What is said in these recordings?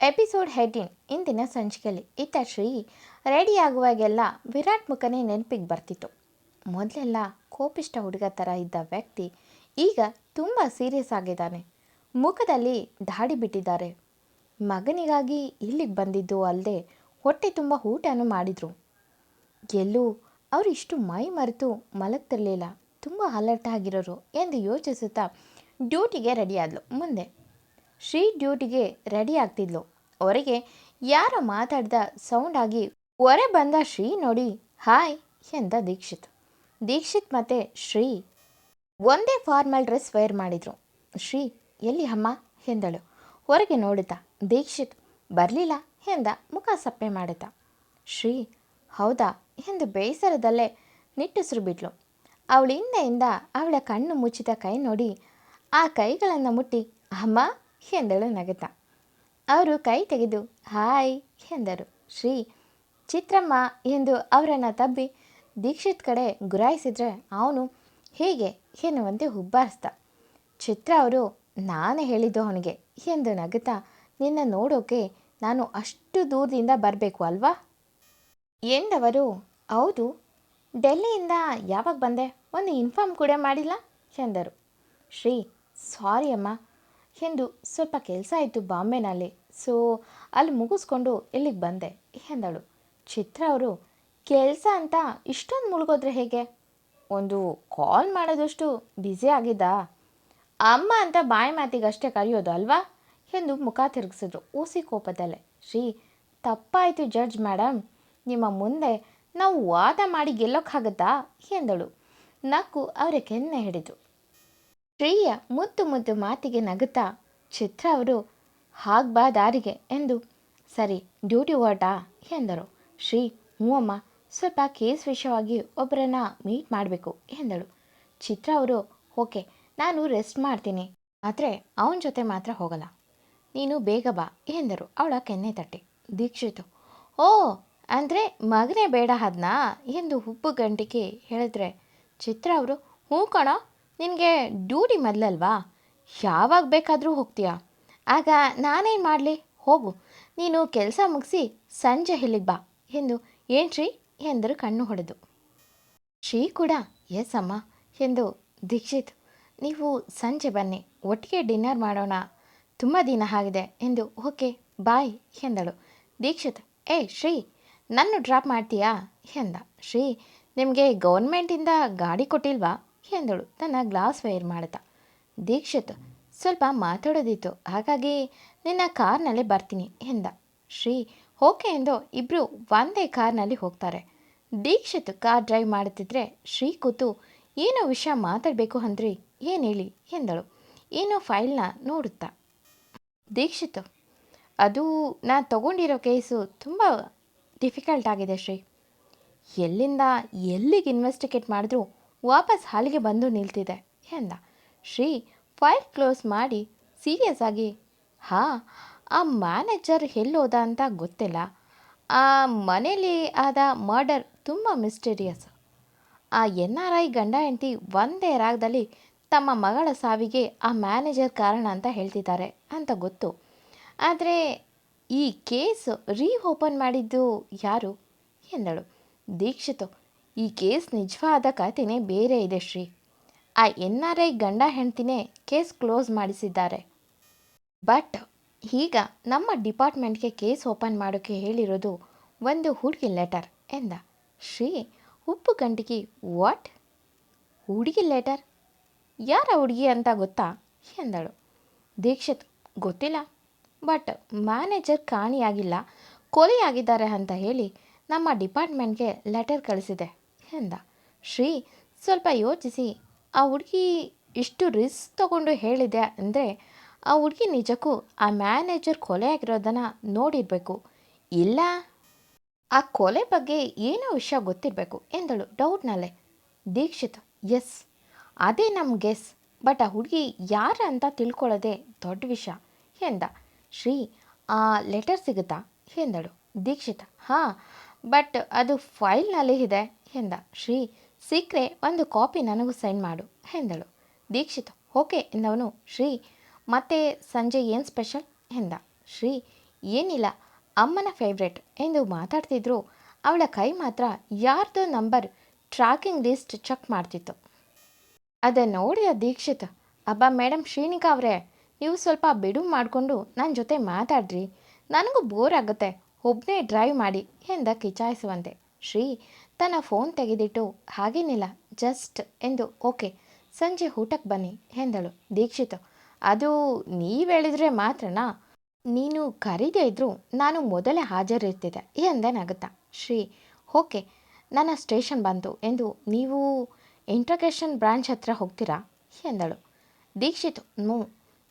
Episode ಹೆಡ್ಡಿನ್ ಇಂದಿನ ಸಂಚಿಕೆಯಲ್ಲಿ. ಇತ್ತ ಶ್ರೀ ರೆಡಿಯಾಗುವಾಗೆಲ್ಲ ವಿರಾಟ್ ಮುಖನೇ ನೆನಪಿಗೆ ಬರ್ತಿತ್ತು. ಮೊದಲೆಲ್ಲ ಕೋಪಿಷ್ಟ ಹುಡುಗ ಥರ ಇದ್ದ ವ್ಯಕ್ತಿ ಈಗ ತುಂಬ ಸೀರಿಯಸ್ ಆಗಿದ್ದಾನೆ. ಮುಖದಲ್ಲಿ ದಾಡಿ ಬಿಟ್ಟಿದ್ದಾರೆ. ಮಗನಿಗಾಗಿ ಇಲ್ಲಿಗೆ ಬಂದಿದ್ದು ಅಲ್ಲದೆ ಹೊಟ್ಟೆ ತುಂಬ ಊಟನೂ ಮಾಡಿದರು. ಎಲ್ಲೂ ಅವರು ಇಷ್ಟು ಮೈ ಮರೆತು ಮಲಗ್ತಿರಲಿಲ್ಲ. ತುಂಬ ಅಲರ್ಟ್ ಆಗಿರೋರು ಎಂದು ಯೋಚಿಸುತ್ತಾ ಡ್ಯೂಟಿಗೆ ರೆಡಿಯಾದ್ಲು. ಮುಂದೆ ಶ್ರೀ ಡ್ಯೂಟಿಗೆ ರೆಡಿ ಆಗ್ತಿದ್ಲು. ಹೊರಗೆ ಯಾರೋ ಮಾತಾಡ್ದ ಸೌಂಡ್ ಆಗಿ ಹೊರೆ ಬಂದ ಶ್ರೀ ನೋಡಿ, ಹಾಯ್ ಎಂದ ದೀಕ್ಷಿತ್. ದೀಕ್ಷಿತ್ ಮತ್ತು ಶ್ರೀ ಒಂದೇ ಫಾರ್ಮಲ್ ಡ್ರೆಸ್ ವೇರ್ ಮಾಡಿದ್ರು. ಶ್ರೀ, ಎಲ್ಲಿ ಅಮ್ಮ? ಎಂದಳು. ಹೊರಗೆ ನೋಡುತ್ತಾ ದೀಕ್ಷಿತ್, ಬರಲಿಲ್ಲ ಎಂದ ಮುಖ ಸಪ್ಪೆ ಮಾಡುತ್ತಾ ಶ್ರೀ, ಹೌದಾ? ಎಂದು ಬೇಸರದಲ್ಲೇ ನಿಟ್ಟುಸಿರು ಬಿಟ್ಲು. ಅವಳ ಹಿಂದೆಯಿಂದ ಅವಳ ಕಣ್ಣು ಮುಚ್ಚಿದ ಕೈ ನೋಡಿ, ಆ ಕೈಗಳನ್ನು ಮುಟ್ಟಿ, ಅಮ್ಮ ಎಂದಳು ನಗತ ಅವರು ಕೈ ತೆಗೆದು, ಹಾಯ್, ಎಂದರು. ಶ್ರೀ ಚಿತ್ರಮ್ಮ ಎಂದು ಅವರನ್ನು ತಬ್ಬಿ ದೀಕ್ಷಿತ್ ಕಡೆ ಗುರಾಯಿಸಿದ್ರೆ ಅವನು ಹೇಗೆ ಎನ್ನುವಂತೆ ಹುಬ್ಬಾರಿಸ್ದ. ಚಿತ್ರ ಅವರು, ನಾನೇ ಹೇಳಿದ್ದು ಅವನಿಗೆ, ಎಂದು ನಗುತ್ತ, ನಿನ್ನ ನೋಡೋಕೆ ನಾನು ಅಷ್ಟು ದೂರದಿಂದ ಬರಬೇಕು ಅಲ್ವಾ? ಎಂದವರು, ಹೌದು, ಡೆಲ್ಲಿಯಿಂದ ಯಾವಾಗ ಬಂದೆ? ಒಂದು ಇನ್ಫಾರ್ಮ್ ಕೂಡ ಮಾಡಿಲ್ಲ? ಎಂದರು. ಶ್ರೀ, ಸಾರಿ ಅಮ್ಮ ಎಂದು ಸ್ವಲ್ಪ ಕೆಲಸ ಆಯಿತು ಬಾಂಬೆನಲ್ಲಿ. ಸೊ ಅಲ್ಲಿ ಮುಗಿಸ್ಕೊಂಡು ಇಲ್ಲಿಗೆ ಬಂದೆ ಎಂದಳು. ಚಿತ್ರ ಅವರು, ಕೆಲಸ ಅಂತ ಇಷ್ಟೊಂದು ಮುಳುಗೋದ್ರೆ ಹೇಗೆ? ಒಂದು ಕಾಲ್ ಮಾಡೋದಷ್ಟು ಬ್ಯುಸಿ ಆಗಿದ್ದ? ಅಮ್ಮ ಅಂತ ಬಾಯಿ ಮಾತಿಗಷ್ಟೇ ಕರೆಯೋದು ಅಲ್ವಾ? ಎಂದು ಮುಖ ತಿರುಗಿಸಿದ್ರು ಊಸಿ ಕೋಪದಲ್ಲೇ. ಶ್ರೀ, ತಪ್ಪಾಯಿತು ಜಡ್ಜ್ ಮೇಡಮ್ ನಿಮ್ಮ ಮುಂದೆ ನಾವು ವಾದ ಮಾಡಿ ಗೆಲ್ಲೋಕ್ಕಾಗತ್ತಾ? ಎಂದಳು. ನಕ್ಕು ಅವರ ಕೆನ್ನೆ ಹಿಡಿದು. ಶ್ರೀಯ ಮುದ್ದು ಮುದ್ದು ಮಾತಿಗೆ ನಗುತ್ತಾ ಚಿತ್ರ ಅವರು ಹಾಗ್ಬಾ ದಾರಿಗೆ ಎಂದು, ಸರಿ, ಡ್ಯೂಟಿ ಹೊರಟಾ? ಎಂದರು. ಶ್ರೀ ಹ್ಞೂ ಅಮ್ಮ ಸ್ವಲ್ಪ ಕೇಸ್ ವಿಷಯವಾಗಿ ಒಬ್ಬರನ್ನ ಮೀಟ್ ಮಾಡಬೇಕು ಎಂದಳು. ಚಿತ್ರ ಅವರು, ಓಕೆ, ನಾನು ರೆಸ್ಟ್ ಮಾಡ್ತೀನಿ. ಆದರೆ ಅವನ ಜೊತೆ ಮಾತ್ರ ಹೋಗಲ್ಲ. ನೀನು ಬೇಗ ಬಾ ಎಂದರು ಅವಳ ಕೆನ್ನೆ ತಟ್ಟೆ. ದೀಕ್ಷಿತು, ಓ, ಅಂದರೆ ಮಗನೇ ಬೇಡ ಅದನ್ನ ಎಂದು ಹುಬ್ಬು ಗಂಟಿಗೆ ಹೇಳಿದ್ರೆ ಚಿತ್ರ ಅವರು, ಹ್ಞೂ ಕಣೋ ನಿನಗೆ ಡ್ಯೂಟಿ ಮೊದಲಲ್ವಾ? ಯಾವಾಗ ಬೇಕಾದರೂ ಹೋಗ್ತೀಯಾ? ಆಗ ನಾನೇನು ಮಾಡಲಿ? ಹೋಗು. ನೀನು ಕೆಲಸ ಮುಗಿಸಿ ಸಂಜೆ ಇಲ್ಲಿಗೆ ಬಾ ಎಂದು ಏನ್ರಿ ಎಂದರು ಕಣ್ಣು ಹೊಡೆದು. ಶ್ರೀ ಕೂಡ, ಎಸ್ ಅಮ್ಮ ಎಂದು ದೀಕ್ಷಿತ್, ನೀವು ಸಂಜೆ ಬನ್ನಿ. ಒಟ್ಟಿಗೆ ಡಿನ್ನರ್ ಮಾಡೋಣ. ತುಂಬ ದಿನ ಆಗಿದೆ ಎಂದು ಓಕೆ, ಬಾಯ್ ಎಂದಳು. ದೀಕ್ಷಿತ್, ಏ ಶ್ರೀ, ನನ್ನ ಡ್ರಾಪ್ ಮಾಡ್ತೀಯಾ? ಎಂದ. ಶ್ರೀ, ನಿಮಗೆ ಗೌರ್ಮೆಂಟಿಂದ ಗಾಡಿ ಕೊಟ್ಟಿಲ್ವಾ? ಎಂದಳು. ತನ್ನ ಗ್ಲಾಸ್ ವೈರ್ ಮಾಡುತ್ತಾ. ದೀಕ್ಷಿತ್, ಸ್ವಲ್ಪ ಮಾತಾಡೋದಿತ್ತು. ಹಾಗಾಗಿ ನಿನ್ನ ಕಾರ್ನಲ್ಲೇ ಬರ್ತೀನಿ ಎಂದ. ಶ್ರೀ, ಓಕೆ ಎಂದು ಇಬ್ಬರು ಒಂದೇ ಕಾರ್ನಲ್ಲಿ ಹೋಗ್ತಾರೆ. ದೀಕ್ಷಿತ್ ಕಾರ್ ಡ್ರೈವ್ ಮಾಡುತ್ತಿದ್ರೆ ಶ್ರೀ ಕೂತು, ಏನೋ ವಿಷಯ ಮಾತಾಡಬೇಕು ಅಂದ್ರಿ? ಏನು ಹೇಳಿ? ಎಂದಳು. ಏನೋ ಫೈಲ್ನ ನೋಡುತ್ತಾ? ದೀಕ್ಷಿತ್, ಅದು ನಾ ತಗೊಂಡಿರೋ ಕೇಸು ತುಂಬ ಡಿಫಿಕಲ್ಟ್ ಆಗಿದೆ ಶ್ರೀ. ಎಲ್ಲಿಂದ ಎಲ್ಲಿಗೆ ಇನ್ವೆಸ್ಟಿಗೇಟ್ ಮಾಡಿದ್ರೂ ವಾಪಸ್ ಹಾಲಿಗೆ ಬಂದು ನಿಲ್ತಿದೆ ಎಂದ. ಶ್ರೀ ಫೈಲ್ ಕ್ಲೋಸ್ ಮಾಡಿ ಸೀರಿಯಸ್ ಆಗಿ, ಹಾಂ, ಆ ಮ್ಯಾನೇಜರ್ ಎಲ್ಲೋದ ಅಂತ ಗೊತ್ತಿಲ್ಲ. ಆ ಮನೇಲಿ ಆದ ಮರ್ಡರ್ ತುಂಬ ಮಿಸ್ಟೀರಿಯಸ್. ಆ ಎನ್ ಆರ್ ಐ ಗಂಡ ಹೆಂಡತಿ ಒಂದೇ ರಾಗದಲ್ಲಿ ತಮ್ಮ ಮಗಳ ಸಾವಿಗೆ ಆ ಮ್ಯಾನೇಜರ್ ಕಾರಣ ಅಂತ ಹೇಳ್ತಿದ್ದಾರೆ ಅಂತ ಗೊತ್ತು. ಆದರೆ ಈ ಕೇಸ್ ರೀ ಓಪನ್ ಮಾಡಿದ್ದು ಯಾರು ಎಂದಳು. ದೀಕ್ಷಿತು ಈ ಕೇಸ್ ನಿಜವಾದ ಕಥೆನೇ ಬೇರೆ ಇದೆ ಶ್ರೀ. ಆ ಎನ್ ಆರ್ ಐ ಗಂಡ ಹೆಂಡ್ತಿನೇ ಕೇಸ್ ಕ್ಲೋಸ್ ಮಾಡಿಸಿದ್ದಾರೆ. ಬಟ್ ಈಗ ನಮ್ಮ ಡಿಪಾರ್ಟ್ಮೆಂಟ್ಗೆ ಕೇಸ್ ಓಪನ್ ಮಾಡೋಕ್ಕೆ ಹೇಳಿರೋದು ಒಂದು ಹುಡುಗಿ ಲೆಟರ್ ಎಂದ. ಶ್ರೀ, ಉಪ್ಪು ಗಂಟಿಗೆ ವಾಟ್? ಹುಡುಗಿ ಲೆಟರ್? ಯಾರ ಹುಡುಗಿ ಅಂತ ಗೊತ್ತಾ? ಎಂದಳು. ದೀಕ್ಷಿತ್, ಗೊತ್ತಿಲ್ಲ. ಬಟ್ ಮ್ಯಾನೇಜರ್ ಕಾಣಿಯಾಗಿಲ್ಲ, ಕೊಲೆಯಾಗಿದ್ದಾರೆ ಅಂತ ಹೇಳಿ ನಮ್ಮ ಡಿಪಾರ್ಟ್ಮೆಂಟ್ಗೆ ಲೆಟರ್ ಕಳಿಸಿದೆ. ಎಂದ, ಶ್ರೀ, ಸ್ವಲ್ಪ ಯೋಚಿಸಿ. ಆ ಹುಡುಗಿ ಇಷ್ಟು ರಿಸ್ಕ್ ತಗೊಂಡು ಹೇಳಿದೆ ಅಂದರೆ ಆ ಹುಡುಗಿ ನಿಜಕ್ಕೂ ಆ ಮ್ಯಾನೇಜರ್ ಕೊಲೆ ಆಗಿರೋದನ್ನು ನೋಡಿರಬೇಕು. ಇಲ್ಲ, ಆ ಕೊಲೆ ಬಗ್ಗೆ ಏನೋ ವಿಷಯ ಗೊತ್ತಿರಬೇಕು, ಎಂದಳು ಡೌಟ್ನಲ್ಲೇ. ದೀಕ್ಷಿತ್, ಎಸ್, ಅದೇ ನಮ್ಮ ಗೆಸ್, ಬಟ್ ಆ ಹುಡುಗಿ ಯಾರ ಅಂತ ತಿಳ್ಕೊಳ್ಳೋದೆ ದೊಡ್ಡ ವಿಷಯ, ಎಂದ. ಶ್ರೀ, ಆ ಲೆಟರ್ ಸಿಗುತ್ತಾ? ಎಂದಳು. ದೀಕ್ಷಿತ, ಹಾಂ ಬಟ್ ಅದು ಫೈಲ್ನಲ್ಲಿ ಇದೆ ಎಂದ. ಶ್ರೀ ಸಿಕ್ಕರೆ ಒಂದು ಕಾಪಿ ನನಗೂ ಸೆಂಡ್ ಮಾಡು ಎಂದಳು. ದೀಕ್ಷಿತ್ ಓಕೆ ಎಂದವನು. ಶ್ರೀ, ಮತ್ತೆ ಸಂಜೆ ಏನು ಸ್ಪೆಷಲ್ ಎಂದ. ಶ್ರೀ, ಏನಿಲ್ಲ, ಅಮ್ಮನ ಫೇವ್ರೆಟ್ ಎಂದು ಮಾತಾಡ್ತಿದ್ರು. ಅವಳ ಕೈ ಮಾತ್ರ ಯಾರ್ದೋ ನಂಬರ್ ಟ್ರ್ಯಾಕಿಂಗ್ ಲಿಸ್ಟ್ ಚೆಕ್ ಮಾಡ್ತಿತ್ತು. ಅದನ್ನು ನೋಡಿದ ದೀಕ್ಷಿತ್, ಅಬ್ಬ ಮೇಡಮ್ ಶ್ರೀನಿಕಾ ಅವರೇ, ನೀವು ಸ್ವಲ್ಪ ಬಿಡುವು ಮಾಡಿಕೊಂಡು ನನ್ನ ಜೊತೆ ಮಾತಾಡ್ರಿ. ನನಗೂ ಬೋರ್ ಆಗುತ್ತೆ. ಒಬ್ಬನೇ ಡ್ರೈವ್ ಮಾಡಿ ಎಂದ ಕಿಚಾಯಿಸುವಂತೆ. ಶ್ರೀ, ತನ್ನ ಫೋನ್ ತೆಗೆದಿಟ್ಟು ಹಾಗೇನಿಲ್ಲ ಜಸ್ಟ್ ಎಂದು ಓಕೆ, ಸಂಜೆ ಊಟಕ್ಕೆ ಬನ್ನಿ, ಎಂದಳು. ದೀಕ್ಷಿತ, ಅದು ನೀವು ಹೇಳಿದ್ರೆ ಮಾತ್ರನಾ? ನೀನು ಕರೀದೇ ಇದ್ದರೂ ನಾನು ಮೊದಲೇ ಹಾಜರಿರ್ತಿದ್ದೆ, ಎಂದೆ ನಗುತ್ತಾ. ಶ್ರೀ, ಓಕೆ, ನನ್ನ ಸ್ಟೇಷನ್ ಬಂತು ಎಂದು ನೀವು ಇಂಟ್ರಗೇಷನ್ ಬ್ರಾಂಚ್ ಹತ್ರ ಹೋಗ್ತೀರಾ? ಎಂದಳು. ದೀಕ್ಷಿತ್ ನೋ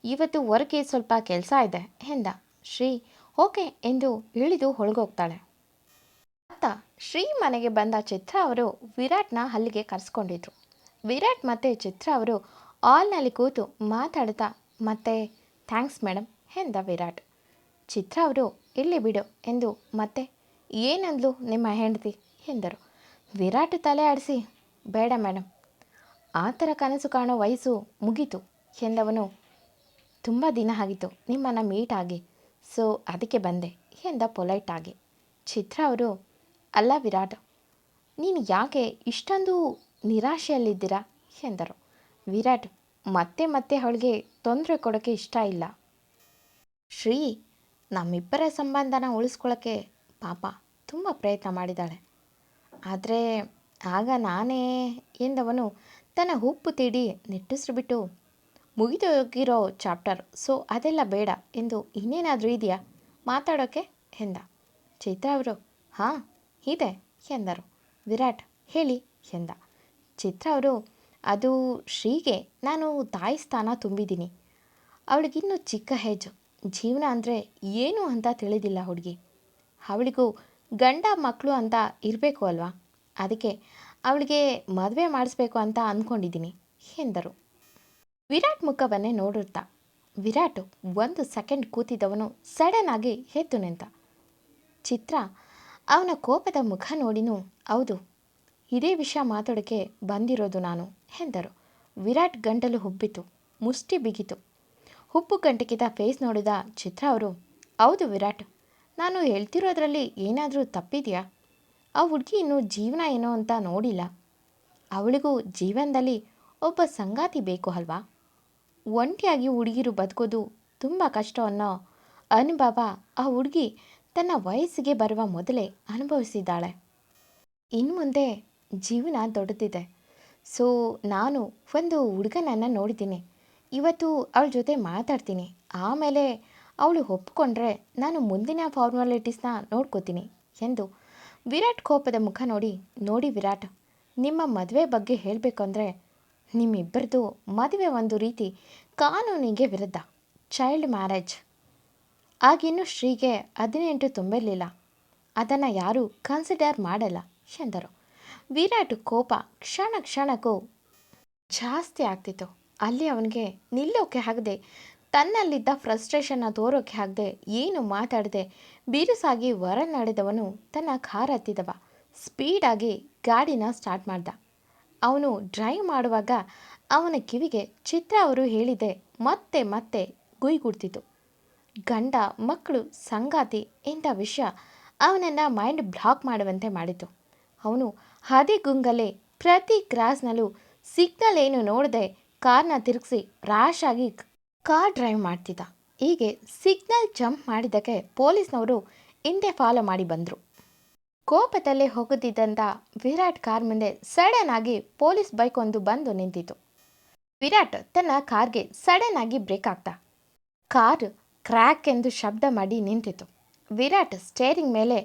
ಇವತ್ತು ವರ್ಗೆ ಸ್ವಲ್ಪ ಕೆಲಸ ಇದೆ, ಎಂದ. ಶ್ರೀ ಓಕೆ ಎಂದು ಇಳಿದು ಹೊಳಗೋಗ್ತಾಳೆ ಅತ್ತ ಶ್ರೀ ಮನೆಗೆ ಬಂದ ಚಿತ್ರ ಅವರು ವಿರಾಟ್ನ ಅಲ್ಲಿಗೆ ಕರೆಸ್ಕೊಂಡಿದ್ರು. ವಿರಾಟ್ ಮತ್ತು ಚಿತ್ರ ಅವರು ಆಲ್ನಲ್ಲಿ ಕೂತು ಮಾತಾಡ್ತಾ, ಮತ್ತೆ, ಥ್ಯಾಂಕ್ಸ್ ಮೇಡಮ್ ಎಂದ ವಿರಾಟ್. ಚಿತ್ರ ಅವರು ಇಲ್ಲಿ ಬಿಡು, ಎಂದು ಮತ್ತೆ, ಏನಂದ್ಲು ನಿಮ್ಮ ಹೆಂಡತಿ? ಎಂದರು. ವಿರಾಟ್ ತಲೆ ಆಡಿಸಿ, ಬೇಡ ಮೇಡಮ್ ಆ ಥರ ಕನಸು ಕಾಣೋ ವಯಸ್ಸು ಮುಗೀತು, ಎಂದವನು, ತುಂಬ ದಿನ ಆಗಿತ್ತು, ನಿಮ್ಮನ್ನು ಮೀಟ್ ಆಗಿ ಸೊ ಅದಕ್ಕೆ ಬಂದೆ. ಎಂದ ಪೊಲೈಟ್ ಆಗಿ. ಚಿತ್ರ ಅವರು, ಅಲ್ಲ ವಿರಾಟ್, ನೀನು ಯಾಕೆ ಇಷ್ಟೊಂದು ನಿರಾಶೆಯಲ್ಲಿದ್ದೀರಾ? ಎಂದರು. ವಿರಾಟ್, ಮತ್ತೆ ಮತ್ತೆ ಅವಳಿಗೆ ತೊಂದರೆ ಕೊಡೋಕ್ಕೆ ಇಷ್ಟ ಇಲ್ಲ. ಶ್ರೀ, ನಮ್ಮಿಬ್ಬರ ಸಂಬಂಧನ ಉಳಿಸ್ಕೊಳ್ಳೋಕ್ಕೆ ಪಾಪ ತುಂಬ ಪ್ರಯತ್ನ ಮಾಡಿದ್ದಾಳೆ. ಆದರೆ, ಆಗ ನಾನೇ ಎಂದವನು, ತನ್ನ ಉಪ್ಪು ತೀಡಿ ನಿಟ್ಟುಸಿರು ಬಿಟ್ಟು ಮುಗಿದೋಗಿರೋ ಚಾಪ್ಟರ್. ಸೊ, ಅದೆಲ್ಲ ಬೇಡ. ಎಂದು ಇನ್ನೇನಾದರೂ ಇದೆಯಾ? ಮಾತಾಡೋಕ್ಕೆ ಎಂದ. ಚೈತ್ರ ಅವರು, ಹಾಂ, ಇದೆ ಎಂದರು. ವಿರಾಟ್, ಹೇಳಿ ಎಂದ. ಚಿತ್ರ ಅವರು, ಅದು ಶ್ರೀಗೆ ನಾನು ತಾಯಿ ಸ್ಥಾನ ತುಂಬಿದ್ದೀನಿ. ಅವಳಿಗಿನ್ನೂ ಚಿಕ್ಕ ಹೆಜ್ಜು ಜೀವನ ಅಂದರೆ ಏನು ಅಂತ ತಿಳಿದಿಲ್ಲ ಹುಡುಗಿ. ಅವಳಿಗೂ ಗಂಡ ಮಕ್ಕಳು ಅಂತ ಇರಬೇಕು ಅಲ್ವಾ? ಅದಕ್ಕೆ ಅವಳಿಗೆ ಮದುವೆ ಮಾಡಿಸ್ಬೇಕು ಅಂತ ಅಂದ್ಕೊಂಡಿದ್ದೀನಿ ಎಂದರು. ವಿರಾಟ್ ಮುಖವನ್ನೇ ನೋಡುತ್ತಾ ವಿರಾಟ್ ಒಂದು ಸೆಕೆಂಡ್ ಕೂತಿದ್ದವನು ಸಡನ್ ಆಗಿ ಎದ್ದು ನಿಂತ. ಚಿತ್ರ ಅವನ ಕೋಪದ ಮುಖ ನೋಡಿನೂ ಹೌದು, ಇದೇ ವಿಷಯ ಮಾತಾಡೋಕ್ಕೆ ಬಂದಿರೋದು ನಾನು ಎಂದರು. ವಿರಾಟ್ ಗಂಟಲು ಹುಬ್ಬಿತು ಮುಷ್ಟಿ ಬಿಗಿತು. ಹುಬ್ಬು ಗಂಟಕಿದ ಫೇಸ್ ನೋಡಿದ ಚಿತ್ರ ಅವರು, ಹೌದು ವಿರಾಟ್, ನಾನು ಹೇಳ್ತಿರೋದ್ರಲ್ಲಿ ಏನಾದರೂ ತಪ್ಪಿದೆಯಾ? ಆ ಹುಡುಗಿ ಇನ್ನೂ ಜೀವನ ಏನೋ ಅಂತ ನೋಡಿಲ್ಲ. ಅವಳಿಗೂ ಜೀವನದಲ್ಲಿ ಒಬ್ಬ ಸಂಗಾತಿ ಬೇಕು ಅಲ್ವಾ? ಒಂಟಿಯಾಗಿ ಹುಡುಗಿರು ಬದುಕೋದು ತುಂಬ ಕಷ್ಟ ಅನ್ನೋ ಅನುಭವ ಆ ಹುಡುಗಿ ತನ್ನ ವಯಸ್ಸಿಗೆ ಬರುವ ಮೊದಲೇ ಅನುಭವಿಸಿದ್ದಾಳೆ. ಇನ್ನು ಮುಂದೆ ಜೀವನ ದೊಡ್ಡದಿದೆ. ಸೊ, ನಾನು ಒಂದು ಹುಡುಗನನ್ನು ನೋಡಿದ್ದೀನಿ. ಇವತ್ತು ಅವಳ ಜೊತೆ ಮಾತಾಡ್ತೀನಿ. ಆಮೇಲೆ ಅವಳು ಒಪ್ಪಿಕೊಂಡ್ರೆ ನಾನು ಮುಂದಿನ ಫಾರ್ಮಾಲಿಟೀಸ್ನ ನೋಡ್ಕೋತೀನಿ ಎಂದು ವಿರಾಟ್ ಕೋಪದ ಮುಖ ನೋಡಿ ನೋಡಿ ವಿರಾಟ್, ನಿಮ್ಮ ಮದುವೆ ಬಗ್ಗೆ ಹೇಳಬೇಕು ಅಂದರೆ ನಿಮ್ಮಿಬ್ಬರದು ಮದುವೆ ಒಂದು ರೀತಿ ಕಾನೂನಿಗೆ ವಿರುದ್ಧ. Child marriage. ಆಗಿನ್ನೂ ಶ್ರೀಗೆ ಹದಿನೆಂಟು ತುಂಬಿರಲಿಲ್ಲ. ಅದನ್ನು ಯಾರೂ ಕನ್ಸಿಡರ್ ಮಾಡಲ್ಲ ಎಂದರು. ವಿರಾಟ್ ಕೋಪ ಕ್ಷಣ ಕ್ಷಣಕ್ಕೂ ಜಾಸ್ತಿ ಆಗ್ತಿತ್ತು. ಅಲ್ಲಿ ಅವನಿಗೆ ನಿಲ್ಲೋಕೆ ಆಗದೆ ತನ್ನಲ್ಲಿದ್ದ ಫ್ರಸ್ಟ್ರೇಷನ್ನ ತೋರೋಕೆ ಆಗದೆ ಏನು ಮಾತಾಡದೆ, ಬಿರುಸಾಗಿ ಹೊರ ನಡೆದವನು ತನ್ನ ಕಾರ್ ಹತ್ತಿದವ. ಸ್ಪೀಡಾಗಿ ಗಾಡಿನ ಸ್ಟಾರ್ಟ್ ಮಾಡ್ದ. ಅವನು ಡ್ರೈವ್ ಮಾಡುವಾಗ ಅವನ ಕಿವಿಗೆ ಚಿತ್ರ ಅವರು ಹೇಳಿದೆ, ಮತ್ತೆ ಮತ್ತೆ ಗುಯ್ಗುಡ್ತಿತ್ತು ಗಂಡ ಮಕ್ಕಳು ಸಂಗಾತಿ ಇಂಥ ವಿಷಯ ಅವನನ್ನು ಮೈಂಡ್ ಬ್ಲಾಕ್ ಮಾಡುವಂತೆ ಮಾಡಿತು. ಅವನು ಹದಿಗುಂಗಲೇ ಪ್ರತಿ ಕ್ರಾಸ್ನಲ್ಲೂ ಸಿಗ್ನಲ್ ಏನು ನೋಡದೆ ಕಾರ್ನ ತಿರುಗಿಸಿ ರ್ಯಾಶ್ ಆಗಿ ಕಾರ್ ಡ್ರೈವ್ ಮಾಡ್ತಿದ್ದ. ಹೀಗೆ ಸಿಗ್ನಲ್ ಜಂಪ್ ಮಾಡಿದ್ದಕ್ಕೆ ಪೊಲೀಸ್ನವರು ಹಿಂದೆ ಫಾಲೋ ಮಾಡಿ ಬಂದರು. ಕೋಪದಲ್ಲೇ ಹೋಗುತ್ತಿದ್ದಂಥ ವಿರಾಟ್ ಕಾರ್ ಮುಂದೆ ಸಡನ್ ಆಗಿ ಪೊಲೀಸ್ ಬೈಕ್ ಒಂದು ಬಂದು ನಿಂತಿತು ವಿರಾಟ್ ತನ್ನ ಕಾರ್ಗೆ ಸಡನ್ ಆಗಿ ಬ್ರೇಕ್ ಆಗ್ತಾ ಕಾರ್ ಕ್ರ್ಯಾಕ್ ಎಂದು ಶಬ್ದ ಮಾಡಿ ನಿಂತಿತು ವಿರಾಟ್ ಸ್ಟೇರಿಂಗ್ ಮೇಲೆ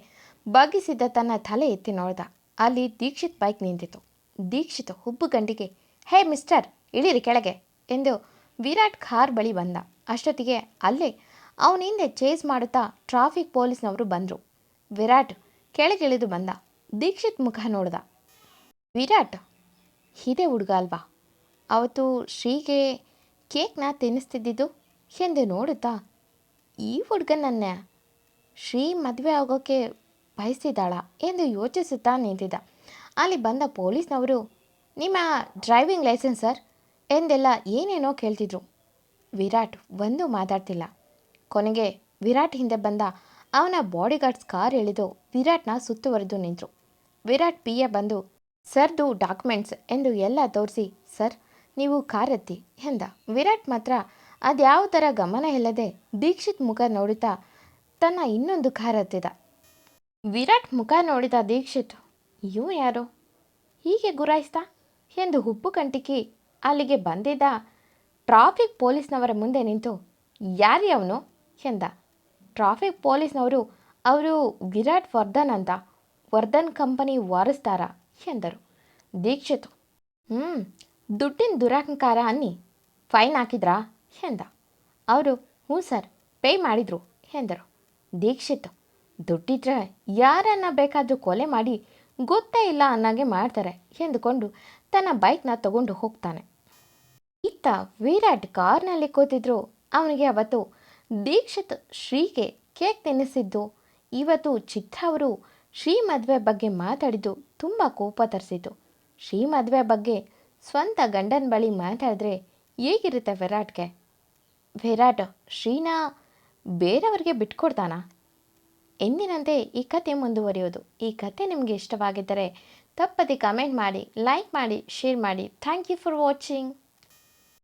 ಬಗ್ಗಿಸಿದ್ದ ತನ್ನ ತಲೆ ಎತ್ತಿ ನೋಡ್ದ. ಅಲ್ಲಿ ದೀಕ್ಷಿತ್ ಬೈಕ್ ನಿಂತಿತು ದೀಕ್ಷಿತ್ ಹುಬ್ಬು ಗಂಡಿಗೆ, ಹೇ ಮಿಸ್ಟರ್ ಇಳಿರಿ ಕೆಳಗೆ ಎಂದು ವಿರಾಟ್ ಕಾರ್ ಬಳಿ ಬಂದ. ಅಷ್ಟೊತ್ತಿಗೆ ಅಲ್ಲೇ ಅವನ ಹಿಂದೆ ಚೇಸ್ ಮಾಡುತ್ತಾ ಟ್ರಾಫಿಕ್ ಪೊಲೀಸ್ನವರು ಬಂದರು. ವಿರಾಟ್ ಕೆಳಗಿಳಿದು ಬಂದ. ದೀಕ್ಷಿತ್ ಮುಖ ನೋಡ್ದ. ವಿರಾಟ್ ಇದೇ ಹುಡುಗ ಅಲ್ವಾ? ಅವತ್ತು ಶ್ರೀಗೆ ಕೇಕ್ನ ತಿನ್ನಿಸ್ತಿದ್ದಿದ್ದು ಎಂದು ನೋಡುತ್ತಾ? ಈ ಹುಡುಗನನ್ನ ಶ್ರೀ ಮದುವೆ ಆಗೋಕ್ಕೆ ಬಯಸಿದಾಳ ಎಂದು ಯೋಚಿಸುತ್ತಾ ನಿಂತಿದ್ದ. ಅಲ್ಲಿ ಬಂದ ಪೊಲೀಸ್ನವರು, ನಿಮ್ಮ ಡ್ರೈವಿಂಗ್ ಲೈಸೆನ್ಸ್ ಸರ್? ಎಂದೆಲ್ಲ ಏನೇನೋ ಕೇಳ್ತಿದ್ರು. ವಿರಾಟ್ ಒಂದು ಮಾತಾಡ್ತಿಲ್ಲ. ಕೊನೆಗೆ ವಿರಾಟ್ ಹಿಂದೆ ಬಂದ. ಅವನ ಬಾಡಿಗಾರ್ಡ್ಸ್ ಕಾರ್ ಎಳೆದು ವಿರಾಟ್ನ ಸುತ್ತುವರೆದು ನಿಂತರು. ವಿರಾಟ್ ಪಿ ಎ ಬಂದು ಸರ್ದು ಡಾಕ್ಯುಮೆಂಟ್ಸ್ ಎಂದು ಎಲ್ಲ ತೋರಿಸಿ, ಸರ್, ನೀವು ಕಾರ್ ಎತ್ತಿ ಎಂದ. ವಿರಾಟ್ ಮಾತ್ರ, ಅದ್ಯಾವ ಥರ ಗಮನ ಇಲ್ಲದೆ ದೀಕ್ಷಿತ್ ಮುಖ ನೋಡುತ್ತಾ ತನ್ನ ಇನ್ನೊಂದು ಕಾರ್ ಹತ್ತಿದ ವಿರಾಟ್ ಮುಖ ನೋಡಿದ ದೀಕ್ಷಿತ್ ಇವು ಯಾರು? ಹೀಗೆ ಗುರಾಯಿಸ್ತಾ? ಎಂದು ಹುಬ್ಬು ಕಂಟಿಕಿ ಅಲ್ಲಿಗೆ ಬಂದಿದ್ದ ಟ್ರಾಫಿಕ್ ಪೊಲೀಸ್ನವರ ಮುಂದೆ ನಿಂತು, ಯಾರೇ ಅವನು? ಎಂದ. ಟ್ರಾಫಿಕ್ ಪೊಲೀಸ್ನವರು, ಅವರು ವಿರಾಟ್ ವರ್ಧನ್ ಅಂತ, ವರ್ಧನ್ ಕಂಪನಿ ವಾರಸ್ದಾರ ಎಂದರು. ದೀಕ್ಷಿತ್ ಹ್ಞೂ ದುಡ್ಡಿನ ದುರಾಂಕಾರ ಅನ್ನಿ, ಫೈನ್ ಹಾಕಿದ್ರಾ? ಎಂದ. ಅವರು, ಹ್ಞೂ ಸರ್, ಪೇ ಮಾಡಿದ್ರು ಎಂದರು. ದೀಕ್ಷಿತ್, ದುಡ್ಡಿದ್ರೆ ಯಾರನ್ನ ಬೇಕಾದರೂ ಕೊಲೆ ಮಾಡಿ ಗೊತ್ತೇ ಇಲ್ಲ ಅನ್ನಂಗೆ ಮಾಡ್ತಾರೆ ಎಂದುಕೊಂಡು ತನ್ನ ಬೈಕ್ನ ತಗೊಂಡು ಹೋಗ್ತಾನೆ. ಇತ್ತ ವಿರಾಟ್ ಕಾರ್ನಲ್ಲಿ ಕೂತಿದ್ರು. ಅವನಿಗೆ ಅವತ್ತು ದೀಕ್ಷಿತ್ ಶ್ರೀಗೆ ಕೇಕ್ ತಿನ್ನಿಸಿದ್ದು. ಇವತ್ತು ಚಿತ್ರ ಅವರು ಶ್ರೀ ಮದುವೆ ಬಗ್ಗೆ ಮಾತಾಡಿದ್ದು ತುಂಬ ಕೋಪ ತರಿಸಿತು ಶ್ರೀ ಮದುವೆ ಬಗ್ಗೆ ಸ್ವಂತ ಗಂಡನ ಬಳಿ ಮಾತಾಡಿದ್ರೆ ಹೇಗಿರುತ್ತೆ ವಿರಾಟ್ಗೆ? ವಿರಾಟ್, ಶ್ರೀನ ಬೇರೆಯವ್ರಿಗೆ ಬಿಟ್ಕೊಡ್ತಾನಾ? ಎಂದಿನಂತೆ ಈ ಕತೆ ಮುಂದುವರಿಯೋದು. ಈ ಕತೆ ನಿಮಗೆ ಇಷ್ಟವಾಗಿದ್ದರೆ ತಪ್ಪದೆ ಕಮೆಂಟ್ ಮಾಡಿ, ಲೈಕ್ ಮಾಡಿ, ಶೇರ್ ಮಾಡಿ. Thank you for watching.